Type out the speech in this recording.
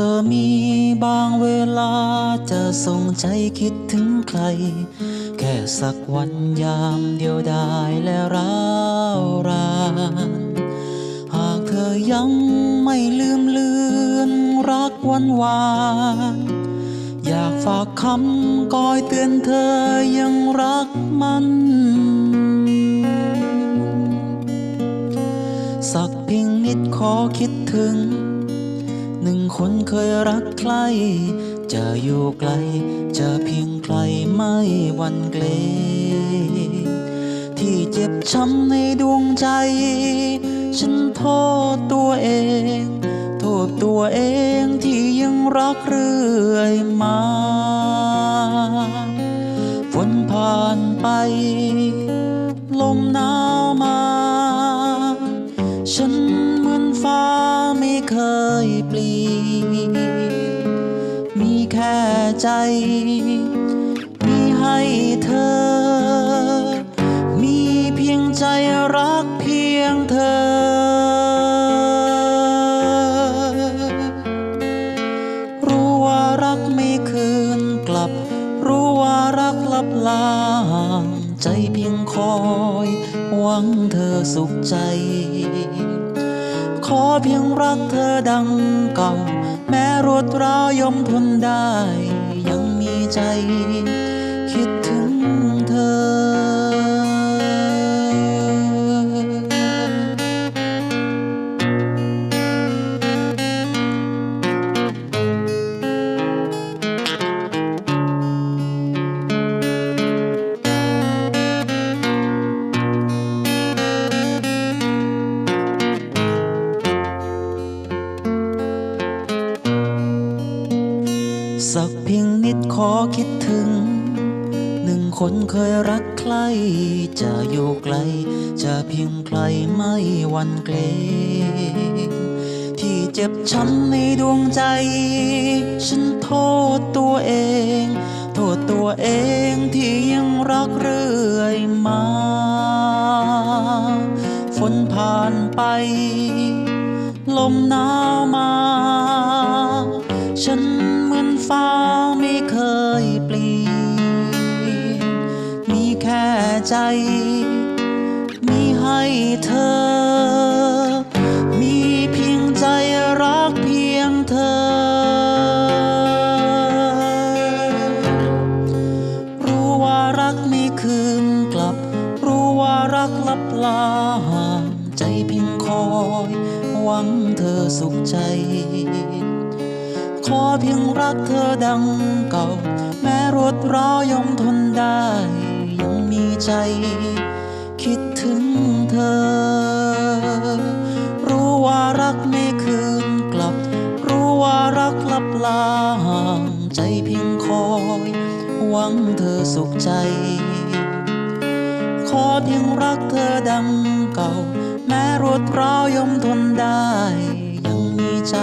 เธอมีบางเวลาจะส่งใจคิดถึงใคร แค่สักวันยามเดียวดายและร้าวรานหากเธอยังไม่ลืมเลือนรักวันวานอยากฝากคำกอยเตือนเธอยังรักมันสักเพียงนิดขอคิดถึง หนึ่งคนเคยรักใคร จะอยู่ไกล จะเพียงใครไม่วันเกรงที่เจ็บช้ำในดวงใจ ฉันโทษตัวเอง โทษตัวเองที่ยังรักเรื่อยมาฝนผ่านไป ลมหนาวมา ฉันเหมือนฟ้า เคยเปลี่ยนมีแค่ใจ มีให้เธอ มีเพียงใจรักเพียงเธอ รู้ว่ารักไม่คืนกลับ รู้ว่ารักลับลางใจเพียงคอย หวังเธอสุขใจ ขอเพียงรักเธอดังเก่า แม้รวดร้าวยอมทนได้ ยังมีใจ สักเพียงนิดขอคิดถึง หนึ่งคนเคยรักใคร จะอยู่ไกล จะเพียงใครไม่วันเกรงที่เจ็บช้ำในดวงใจ ฉันโทษตัวเอง โทษตัวเองที่ยังรักเรื่อยมา ฝนผ่านไป ลมหนาวมา ฉัน ฟ้าไม่เคยเปลี่ยน มีแค่ใจ มีให้เธอ มีเพียงใจรักเพียงเธอ รู้ว่ารักไม่คืนกลับ รู้ว่ารักลับลางใจเพียงคอย หวังเธอสุขใจ ขอเพียงรักเธอดังเก่า แม้รวดร้ายอมทนได้ ยังมีใจ คิดถึงเธอ รู้ว่ารักไม่คืนกลับ รู้ว่ารักลับลางใจเพียงคอย หวังเธอสุขใจ ขอเพียงรักเธอดังเก่า แม้รวดร้ายอมทนได้ ยังมีใจ